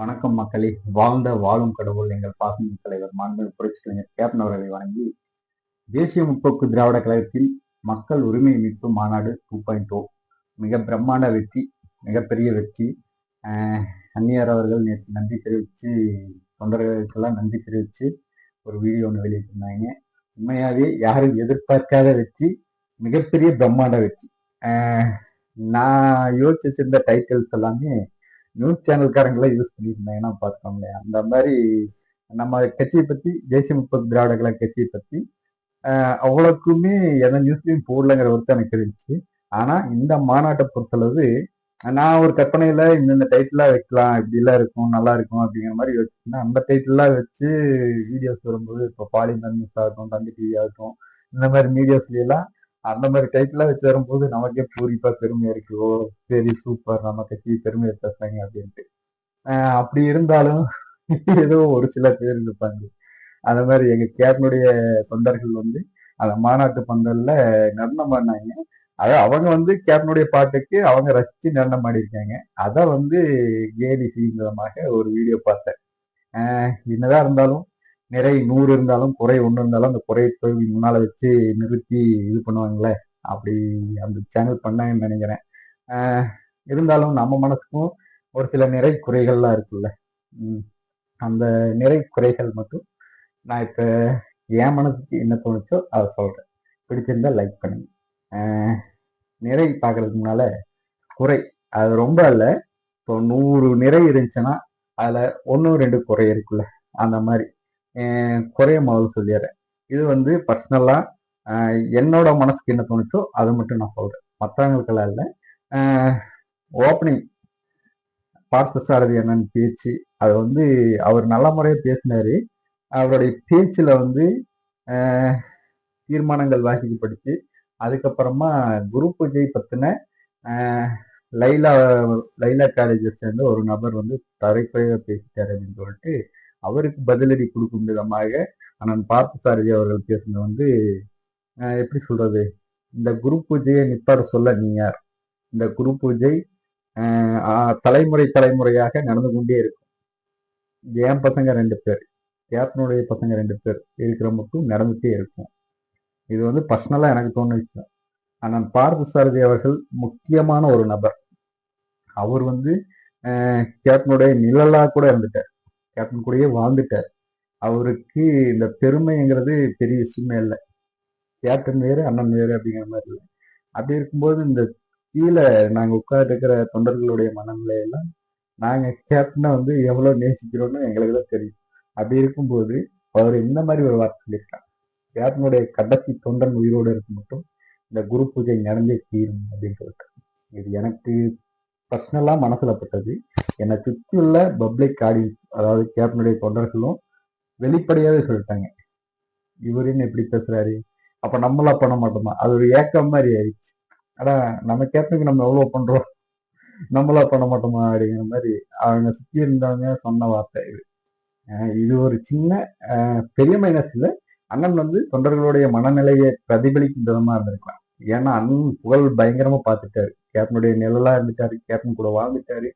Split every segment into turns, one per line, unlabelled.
வணக்கம் மக்களே. வாழ்ந்த வாழும் கடவுள் எங்கள் பாசன தலைவர் மாண்பு புரட்சி கலைஞர் கேப்டன் அவர்களை வணங்கி தேசிய முற்போக்கு திராவிட கழகத்தில் மக்கள் உரிமை மீட்பு மாநாடு டூ பாயிண்ட் ஓ மிக பிரம்மாண்ட வெற்றி மிகப்பெரிய வெற்றி. அந்நியார் அந்நியர் அவர்கள் நேற்று நன்றி தெரிவித்து தொண்டர்களுக்கெல்லாம் நன்றி தெரிவித்து ஒரு வீடியோ ஒன்று வெளியிட்டிருந்தாங்க. உண்மையாகவே யாரும் எதிர்பார்க்காத வெற்றி மிகப்பெரிய பிரம்மாண்ட வெற்றி. நான் யோசிச்சிருந்த டைட்டில்ஸ் எல்லாமே நியூஸ் சேனல்காரங்களாம் யூஸ் பண்ணியிருந்தாங்கன்னா இல்லையா? அந்த மாதிரி நம்ம கட்சியை பற்றி தேசிய முப்பது திராவிட கழக கட்சியை பற்றி அவ்வளோக்குமே எந்த நியூஸ்லையும் போடலங்கிற ஒருத்தர் எனக்கு இருந்துச்சு. ஆனால் இந்த மாநாட்டை பொறுத்தளவு நான் ஒரு கற்பனையில் இந்தந்த டைட்டிலாக வைக்கலாம் இப்படிலாம் இருக்கும் நல்லா இருக்கும் அப்படிங்கிற மாதிரி வச்சுன்னா அந்த டைட்டிலாக வச்சு வீடியோஸ் வரும்போது இப்போ பாலிமர் நியூஸ் ஆகட்டும் தந்தி டிவி ஆகட்டும் இந்த மாதிரி மீடியாஸ்லாம் அந்த மாதிரி டைட்டிலாக வச்சு வரும்போது நமக்கே பூரிப்பா பெருமையா இருக்கு. ஓ சரி சூப்பர் நம்ம கட்சி பெருமையை பேசுறாங்க அப்படின்ட்டு. அப்படி இருந்தாலும் ஏதோ ஒரு சில பேர் இருப்பாங்க. அந்த மாதிரி எங்க கேப்னுடைய தொண்டர்கள் வந்து அந்த மாநாட்டு பந்தல்ல நடனம் பண்ணாங்க அத அவங்க வந்து கேப்னுடைய பாட்டுக்கு அவங்க ரசிச்சு நடனம் ஆடிருக்காங்க அதை வந்து கேலி செய்யும் விதமாக ஒரு வீடியோ பார்த்தேன். என்னதான் இருந்தாலும் நிறை நூறு இருந்தாலும் குறை ஒன்று இருந்தாலும் அந்த குறை தொழில் முன்னால் வச்சு நிறுத்தி இது பண்ணுவாங்களே அப்படி அந்த சேனல் பண்ணாங்கன்னு நினைக்கிறேன். இருந்தாலும் நம்ம மனசுக்கும் ஒரு சில நிறை குறைகள்லாம் இருக்குல்ல. அந்த நிறை குறைகள் மட்டும் நான் இப்போ என் மனசுக்கு என்ன தோணுச்சோ அதை சொல்கிறேன் பிடிச்சிருந்தா லைக் பண்ணுங்க. நிறை பார்க்கறதுக்கு முன்னால் குறை அது ரொம்ப இல்லை இப்போ நூறு நிறை இருந்துச்சுன்னா அதில் ஒன்று ரெண்டு குறை இருக்குல்ல அந்த மாதிரி. குறைய முதல்ல சொல்லிடுறேன். இது வந்து பர்சனலாக என்னோட மனசுக்கு என்ன தோணுச்சோ அதை மட்டும் நான் சொல்கிறேன் மற்றவங்களுக்கெல்லாம் இல்லை. ஓப்பனிங் பார்த்த சாரதி என்னன்னு பேச்சு. அது வந்து அவர் நல்ல முறையாக பேசினார். அவருடைய பேச்சில் வந்து தீர்மானங்கள் வாசிக்கப்பட்டுச்சு அதுக்கப்புறமா குரு பூஜை பற்றின லைலா லைலா காலேஜை சேர்ந்த ஒரு நபர் வந்து தரைக்குறையாக பேசிட்டார் அப்படின்னு சொல்லிட்டு அவருக்கு பதிலடி கொடுக்கும் விதமாக அண்ணன் பார்த்தசாரதி அவர்கள் பேசுனது வந்து எப்படி சொல்றது? இந்த குரு பூஜையை நிப்பாட சொல்ல நீ யார்? இந்த குரு பூஜை தலைமுறை தலைமுறையாக நடந்து கொண்டே இருக்கும். என் பசங்க ரெண்டு பேர் கேப்டனுடைய பசங்க ரெண்டு பேர் இருக்கிற மட்டும் நடந்துட்டே இருக்கும். இது வந்து பர்சனலாக எனக்கு தோணுச்சு விஷயம். அண்ணன் பார்த்தசாரதி அவர்கள் முக்கியமான ஒரு நபர். அவர் வந்து கேப்டனுடைய நிழலாக கூட இருந்துட்டார். கேப்டன் கூடயே வாழ்ந்துட்டார். அவருக்கு இந்த பெருமைங்கிறது பெரிய விஷயமே இல்லை. கேப்டன் வேறு அண்ணன் வேறு அப்படிங்கிற மாதிரி இல்லை. அப்படி இருக்கும்போது இந்த கீழே நாங்கள் உட்கார்ந்துருக்கிற தொண்டர்களுடைய மனநிலையெல்லாம் நாங்கள் கேப்டனை வந்து எவ்வளோ நேசிக்கிறோம்னு எங்களுக்கு தான் தெரியும். அப்படி இருக்கும்போது அவர் இந்த மாதிரி ஒரு வார்த்தை சொல்லியிருக்காங்க கேப்டனுடைய கடைசி தொண்டன் உயிரோடு இருக்க மட்டும் இந்த குரு பூஜை நடந்தே தீரும் அப்படின்னு சொல்லிட்டு இது எனக்கு பர்சனலாக மனசில் பட்டது. என்னை சுற்றியுள்ள பப்ளிக் ஆடியன்ஸ் அதாவது கேப்டனுடைய தொண்டர்களும் வெளிப்படையாகவே சொல்லிட்டாங்க. இவருன்னு எப்படி பேசுறாரு? அப்ப நம்மளா பண்ண மாட்டோமா? அது ஒரு ஏக்கம் மாதிரி ஆயிடுச்சு. அடா நம்ம கேப்டனுக்கு நம்ம எவ்வளவு பண்றோம்? நம்மளா பண்ண மாட்டோமா அப்படிங்கிற மாதிரி அவங்க சுத்தி இருந்தவங்க சொன்ன வார்த்தை இது. இது ஒரு சின்ன பெரிய மைனஸ் இல்லை அண்ணன் வந்து தொண்டர்களுடைய மனநிலையை பிரதிபலிக்கும் விதமா இருந்திருக்கலாம். ஏன்னா அண்ணன் புகழ் பயங்கரமா பார்த்துட்டாரு. கேப்டனுடைய நிழலா இருந்துட்டாரு. கேப்டன் கூட வாழ்ந்துட்டாரு.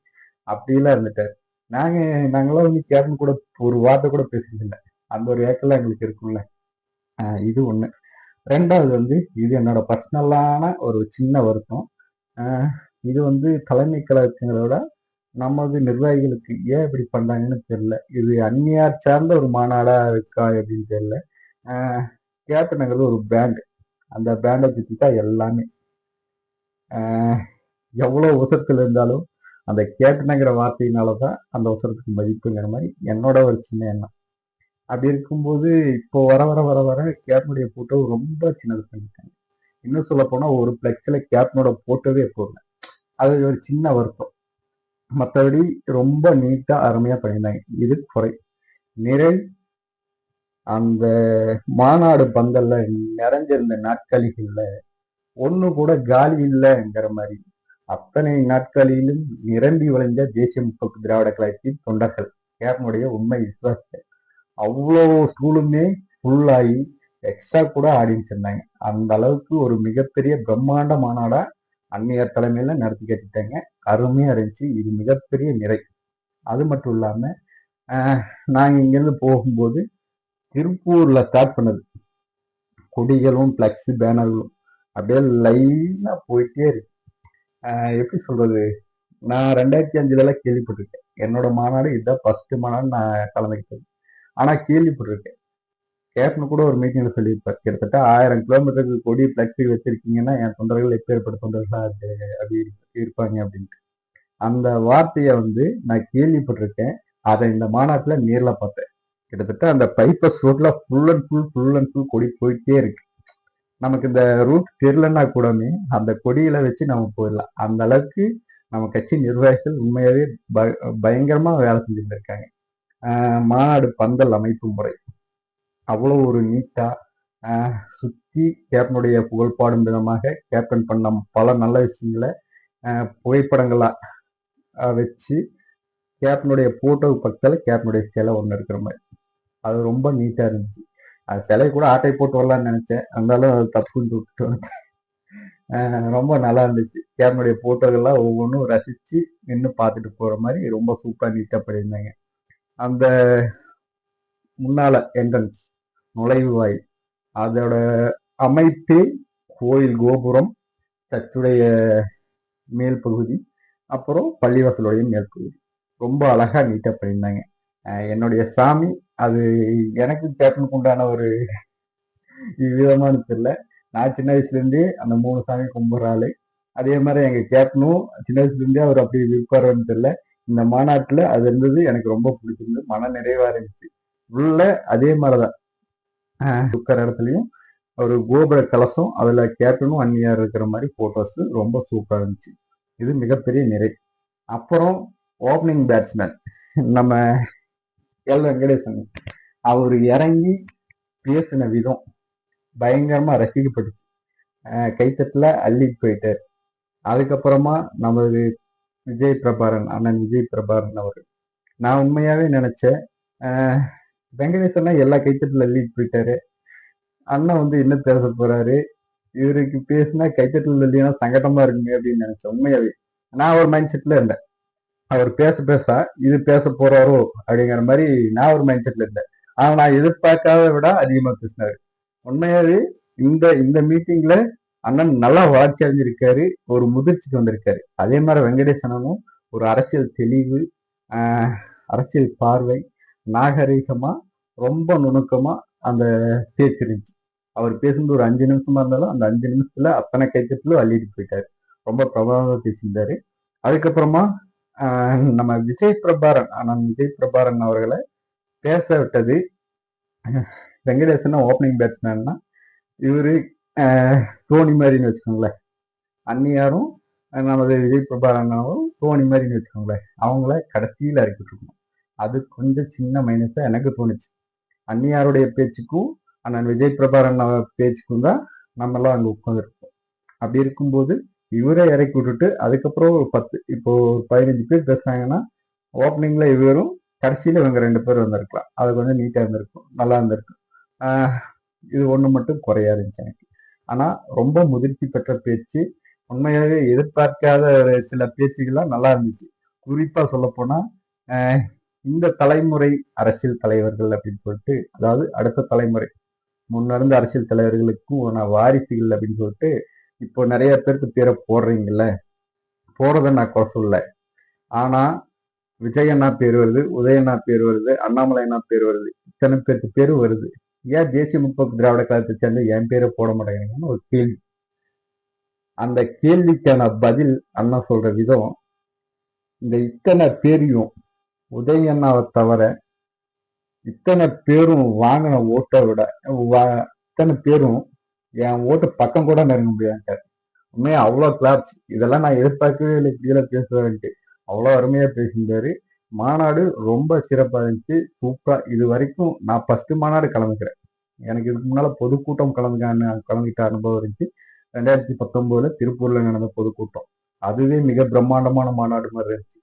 அப்படிலாம் இருந்துட்டாரு. நாங்க நாங்களாம் வந்து கேப்டன் கூட ஒரு வார்த்தை கூட பேசுறது இல்லை அந்த ஒரு ஏக்கெல்லாம் எங்களுக்கு இருக்கும்ல. இது ஒண்ணு. ரெண்டாவது வந்து இது என்னோட பர்சனலான ஒரு சின்ன வருத்தம். இது வந்து தலைமை கழகத்தினரோட நமது நிர்வாகிகளுக்கு ஏன் இப்படி பண்றாங்கன்னு தெரியல. இது அந்நியார் சார்ந்த ஒரு மாநாடா இருக்கா அப்படின்னு தெரியல. கேப்டனுங்கிறது ஒரு பிராண்ட் அந்த பிராண்டை சுற்றி தான் எல்லாமே எவ்வளோ உசத்தில் இருந்தாலும் அந்த கேப்டனுங்கிற வார்த்தையினால தான் அந்த அவசரத்துக்கு மதிப்புங்கிற மாதிரி என்னோட ஒரு சின்ன எண்ணம். அப்படி இருக்கும்போது இப்போ வர வர வர வர கேப்டனுடைய போட்டோ ரொம்ப சின்னது பண்ணிட்டாங்க இன்னும் சொல்ல போனால் ஒரு பிளெக்ஸ்ல கேப்டனோட போட்டோவே போடல. அது ஒரு சின்ன வருத்தம். மற்றபடி ரொம்ப நீட்டாக அருமையாக பண்ணியிருந்தாங்க. இது குறை. நிறை அந்த மாநாடு பந்தல்ல நிறைஞ்சிருந்த நாட்களிகளில் ஒன்று கூட காலி இல்லைங்கிற மாதிரி அத்தனை நாட்களிலும் நிரம்பி வளைந்த தேசிய முற்போக்கு திராவிட கழகத்தின் தொண்டர்கள் கேப்டனுடைய உண்மை விசுவாசிகள். அவ்வளோ ஸ்கூலுமே ஃபுல்லாகி எக்ஸ்ட்ரா கூட ஆடியன்ஸ் இருந்தாங்க. அந்த அளவுக்கு ஒரு மிகப்பெரிய பிரம்மாண்ட மாநாடா அந்நியர் தலைமையில நடத்தி கட்டிட்டாங்க. அருமையா இருந்துச்சு. இது மிகப்பெரிய நிறை. அது மட்டும் இல்லாம நாங்கள் நாங்க இங்கிருந்து போகும்போது திருப்பூர்ல ஸ்டார்ட் பண்ணது. கொடிகளும் பிளக்ஸ் பேனர்களும் அப்படியே லைனா போயிட்டே இருக்கு. எப்படி சொல்றது? நான் ரெண்டாயிரத்தி அஞ்சுல எல்லாம் கேள்விப்பட்டிருக்கேன். என்னோட மாநாடு இதுதான் ஃபர்ஸ்ட் மாநாடு நான் கலந்துக்கிட்டது ஆனா கேள்விப்பட்டிருக்கேன். கேப்டன் கூட ஒரு மீட்டிங்ல சொல்லியிருப்பார். கிட்டத்தட்ட ஆயிரம் கிலோமீட்டருக்கு கொடி பிளக்ஸி வச்சிருக்கீங்கன்னா என் தொண்டர்கள் எப்பேற்பட்ட தொண்டர்களா அது அப்படி இருப்பாங்க அப்படின்ட்டு. அந்த வார்த்தையை வந்து நான் கேள்விப்பட்டிருக்கேன். அதை இந்த மாநாட்டுல நேர்ல பார்த்தேன். கிட்டத்தட்ட அந்த பைப்பஸ் ரோட்ல full and full full and full கொடி போயிட்டே இருக்கு. நமக்கு இந்த ரூட் தெரியலன்னா கூடமே அந்த கொடியில வச்சு நம்ம போயிடலாம். அந்த அளவுக்கு நம்ம கட்சி நிர்வாகிகள் உண்மையாவே ப- பயங்கரமா வேலை செஞ்சுட்டு இருக்காங்க மாநாடு பந்தல் அமைப்பு முறை. அவ்வளோ ஒரு நீட்டா சுற்றி சுத்தி கேப்டனுடைய புகழ்பாடும் விதமாக கேப்டன் பண்ண பல நல்ல விஷயங்களை புகைப்படங்களாக புகைப்படங்களா வச்சு கேப்டனுடைய போட்டோ பக்கத்தில் கேப்டனுடைய சிலை ஒன்று இருக்கிற மாதிரி. அது ரொம்ப நீட்டாக இருந்துச்சு. அது சிலை கூட ஆட்டை போட்டு வரலான்னு நினைச்சேன். இருந்தாலும் அது தப்புன்னு விட்டுட்டு ரொம்ப நல்லா இருந்துச்சு. கேமருடைய போட்டோகள்லாம் ஒவ்வொன்றும் ரசித்து நின்று பார்த்துட்டு போகிற மாதிரி ரொம்ப சூப்பராக நீட்டாக பண்ணியிருந்தாங்க. அந்த முன்னால என்ட்ரன்ஸ் நுழைவுவாய் அதோட அமைப்பு கோயில் கோபுரம் சர்ச்சுடைய மேல் பகுதி அப்புறம் பள்ளிவாசலுடைய மேல் பகுதி. ரொம்ப அழகாக நீட்டாக பண்ணியிருந்தாங்க. என்னுடைய சாமி அது எனக்கு கேப்டனுக்கு உண்டான ஒரு விதமானு தெரியல. நான் சின்ன வயசுல இருந்தே அந்த மூணு சாமி கும்பிட்ற ஆளு. அதே மாதிரி எங்க கேப்டனும் சின்ன வயசுல இருந்தே அவர் அப்படி இருப்பாருன்னு தெரியல. இந்த மாநாட்டுல அது இருந்தது எனக்கு ரொம்ப பிடிச்சிருந்தது. மன நிறைவா இருந்துச்சு. உள்ள அதே மாதிரிதான். ஆஹ். உட்கார இடத்துலயும் ஒரு கோபுர கலசம் அதுல கேப்டனும் அந்நியார் இருக்கிற மாதிரி போட்டோஸ் ரொம்ப சூப்பரா இருந்துச்சு. இது மிகப்பெரிய நிறை. அப்புறம் ஓப்பனிங் பேட்ஸ்மேன் நம்ம எல் வெங்கடேசன். அவர் இறங்கி பேசின விதம் பயங்கரமா ரசிக்கப்பட்டுச்சு. கைத்தட்டில் கைத்தட்டுல அள்ளிட்டு போயிட்டார். அதுக்கப்புறமா நமது விஜய் பிரபாரன் அண்ணன் விஜய் பிரபாரன் அவர். நான் உண்மையாவே நினைச்சேன் வெங்கடேசன்னா எல்லா கைத்தட்டில் அள்ளிட்டு போயிட்டாரு. அண்ணன் வந்து என்ன பேச போறாரு? இவருக்கு பேசினா கைத்தட்டில் இல்லைன்னா சங்கடமா இருக்குமே அப்படின்னு நினைச்சேன் உண்மையாவே. நான் ஒரு மைண்ட் செட்ல இருந்தேன். அவர் பேச பேச இது பேச போறாரோ அப்படிங்கிற மாதிரி நான் ஒரு மைண்ட் செட்ல இருந்தேன். ஆனா நான் எதிர்பார்க்காத விட அதிகமா பேசினாரு. உண்மையாவே இந்த இந்த மீட்டிங்ல அண்ணன் நல்லா வளர்ச்சி அடைஞ்சிருக்காரு ஒரு முதிர்ச்சிக்கு வந்திருக்காரு. அதே மாதிரி வெங்கடேசனும் ஒரு அரசியல் தெளிவு அரசியல் பார்வை நாகரீகமா ரொம்ப நுணுக்கமா அந்த பேச்சு அவர் பேசும்போது ஒரு அஞ்சு நிமிஷமா இருந்தாலும் அந்த அஞ்சு நிமிஷத்துல அத்தனை கைத்தட்டிலும் அள்ளிட்டு போயிட்டாரு. ரொம்ப பிரபலமாக பேசியிருந்தாரு. அதுக்கப்புறமா நம்ம விஜய் பிரபாரன் அண்ணன் விஜய் பிரபாரன் அவர்களை பேச விட்டது. வெங்கடேசன் ஓப்பனிங் பேட்ஸ்மேன்னா இவரு தோனி மாதிரின்னு வச்சுக்கோங்களேன். அன்னியாரும் நமது விஜய் பிரபாரனும் தோனி மாதிரின்னு வச்சுக்கோங்களேன். அவங்கள கடைசியில் இறக்கிட்டு இருக்கணும். அது கொஞ்சம் சின்ன மைனஸாக எனக்கு தோணுச்சு. அன்னியாருடைய பேச்சுக்கும் அண்ணன் விஜய் பிரபாரன் பேச்சுக்கும் தான் நம்மளாம் அங்கே உட்காந்துருப்போம் உட்காந்துருக்கோம் அப்படி இருக்கும்போது இவரே இறக்கி விட்டுட்டு அதுக்கப்புறம் ஒரு பத்து இப்போ ஒரு பதினஞ்சு பேர் பேசுனாங்கன்னா ஓப்பனிங்ல இவரும் கடைசியில இவங்க ரெண்டு பேர் வந்திருக்கலாம். அது கொஞ்சம் நீட்டா இருந்திருக்கும் நல்லா இருந்திருக்கும். இது ஒண்ணு மட்டும் குறையா இருந்துச்சு எனக்கு. ஆனா ரொம்ப முதிர்ச்சி பெற்ற பேச்சு உண்மையாகவே எதிர்பார்க்காத சில பேச்சுகள்லாம் நல்லா இருந்துச்சு. குறிப்பா சொல்ல போனா இந்த தலைமுறை அரசியல் தலைவர்கள் அப்படின்னு சொல்லிட்டு அதாவது அடுத்த தலைமுறை முன்னிருந்த அரசியல் தலைவர்களுக்கும் நான் வாரிசுகள் அப்படின்னு சொல்லிட்டு இப்போ நிறைய பேருக்கு பேரை போடுறீங்கல்ல? போறதை நான் குறை சொல்ல ஆனா விஜயண்ணா பேர் வருது உதயண்ணா பேர் வருது அண்ணாமலையண்ணா பேர் வருது. இத்தனை பேருக்கு பேர் வருது. ஏன் தேசிய முற்போக்கு திராவிட கழகத்தை சேர்ந்து என் பேரை போட மாட்டேங்கிறீங்கன்னு ஒரு கேள்வி. அந்த கேள்விக்கான பதில் அண்ணா சொல்ற விதம் இந்த இத்தனை பேரையும் உதயண்ணாவை தவிர இத்தனை பேரும் வாங்கின ஓட்டை விட வா- இத்தனை பேரும் என் ஓட்டு பக்கம் கூட நெருங்க முடியாது உண்மையா அவ்வளோ கிளாப்ஸ் இதெல்லாம் நான் எதிர்பார்க்கவே இல்லை. இப்படியெல்லாம் பேசுவேன்ட்டு அவ்வளோ அருமையாக பேசியிருந்தாரு. மாநாடு ரொம்ப சிறப்பாக இருந்துச்சு. சூப்பராக இது வரைக்கும் நான் ஃபஸ்ட்டு மாநாடு கலந்துக்கிறேன் எனக்கு இதுக்கு முன்னால் பொதுக்கூட்டம் கலந்துக்கான கலந்துக்கிட்ட அனுபவம் இருந்துச்சு. ரெண்டாயிரத்தி பத்தொம்போதில் திருப்பூரில் நடந்த பொதுக்கூட்டம். அதுவே மிக பிரம்மாண்டமான மாநாடு மாதிரி இருந்துச்சு.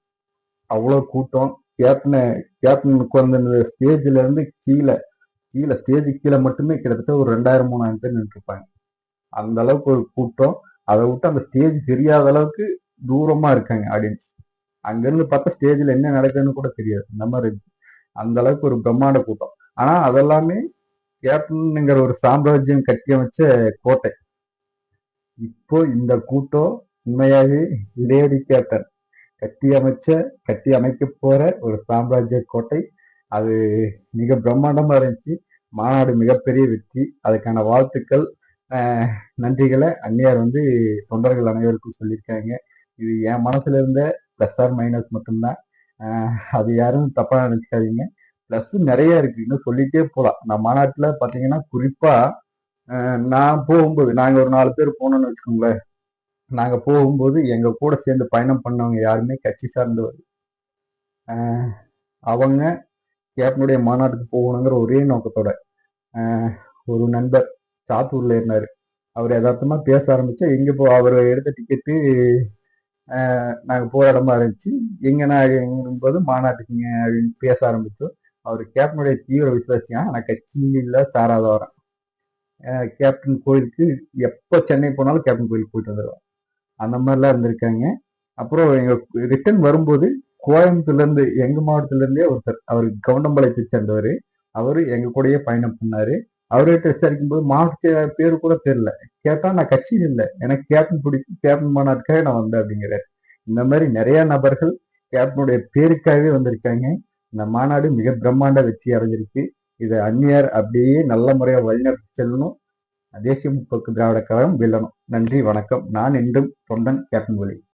அவ்வளோ கூட்டம். கேப்டனை கேப்டன் உட்கார்ந்து ஸ்டேஜிலேருந்து கீழே கீழே ஸ்டேஜுக்கு கீழே மட்டுமே கிட்டத்தட்ட ஒரு ரெண்டாயிரம் மூணாயிரம் பேர் நின்றுருப்பாங்க. அந்த அளவுக்கு ஒரு கூட்டம். அதை விட்டு அந்த ஸ்டேஜ் தெரியாத அளவுக்கு தூரமா இருக்காங்க ஆடியன்ஸ் அங்கிருந்து பார்த்தா ஸ்டேஜில் என்ன நடக்குதுன்னு கூட தெரியாது. இந்த மாதிரி இருந்துச்சு அந்த அளவுக்கு ஒரு பிரம்மாண்ட கூட்டம். ஆனா அதெல்லாமே கேப்டனுங்கிற ஒரு சாம்ராஜ்யம் கட்டி அமைச்ச கோட்டை. இப்போ இந்த கூட்டம் உண்மையாகவே லேடி கேப்டன். கட்டி அமைச்ச கட்டி அமைக்க போற ஒரு சாம்ராஜ்ய கோட்டை. அது மிக பிரம்மாண்டமா இருந்துச்சு. மாநாடு மிகப்பெரிய வெற்றி. அதுக்கான வாழ்த்துக்கள். நன்றிகளை. அன்னியார் வந்து தொண்டர்கள் அனைவருக்கும் சொல்லியிருக்காங்க. இது என் மனசுல இருந்த ப்ளஸ் ஆர் மைனஸ் மட்டும்தான். அது யாரும் தப்பா நினைச்சுக்காதீங்க. ப்ளஸ் நிறைய இருக்கு. இன்னும் சொல்லிட்டே போகலாம் நான் மாநாட்டில் பார்த்தீங்கன்னா குறிப்பா நான் போகும்போது நாங்கள் ஒரு நாலு பேர் போனோம்னு வச்சுக்கோங்களேன். நாங்கள் போகும்போது எங்கள் கூட சேர்ந்து பயணம் பண்ணவங்க யாருமே கட்சி சார்ந்தவர் அவங்க கேப்டனுடைய மாநாட்டுக்கு போகணுங்கிற ஒரே நோக்கத்தோட ஒரு நண்பர் சாத்தூர்ல இருந்தார். அவர் யதார்த்தமா பேச ஆரம்பிச்சா எங்க போ அவர் எடுத்த டிக்கெட்டு நாங்கள் போகிற இடமா இருந்துச்சு. எங்க நான் எங்கும்போது மாநாட்டுக்குங்க அப்படின்னு பேச ஆரம்பிச்சோம். அவர் கேப்டனுடைய தீவிர விசுவாசியா நான் கட்சியில் இல்லை சாராத வரேன் கேப்டன் கோயிலுக்கு எப்போ சென்னை போனாலும் கேப்டன் கோயிலுக்கு போயிட்டு வந்துடுவேன் அந்த மாதிரிலாம் இருந்திருக்காங்க. அப்புறம் எங்க ரிட்டர்ன் வரும்போது கோயம்புத்தூர்ல இருந்து எங்க மாவட்டத்துல இருந்தே ஒருத்தர் அவர் கவுண்டம்பாளையத்தை சேர்ந்தவர். அவர் எங்க கூடயே பயணம் பண்ணாரு. அவர்கிட்ட விசாரிக்கும் போது மாவட்ட பேரு கூட தெரியல. கேட்டா நான் கட்சியில் இல்லை. எனக்கு கேப்டன் பிடிக்கும் கேப்டன் மாநாட்டுக்காக நான் வந்தேன் அப்படிங்கிறார். இந்த மாதிரி நிறைய நபர்கள் கேப்டனுடைய பேருக்காகவே வந்திருக்காங்க. இந்த மாநாடு மிக பிரம்மாண்ட வெற்றி அடைஞ்சிருக்கு. இதை அந்நியார் அப்படியே நல்ல முறையாக வழிநடத்தி செல்லணும். தேசிய முற்போக்கு திராவிட கழகம் வெல்லணும். நன்றி வணக்கம். நான் என்றும் தொண்டன் கேப்டன் ஒலி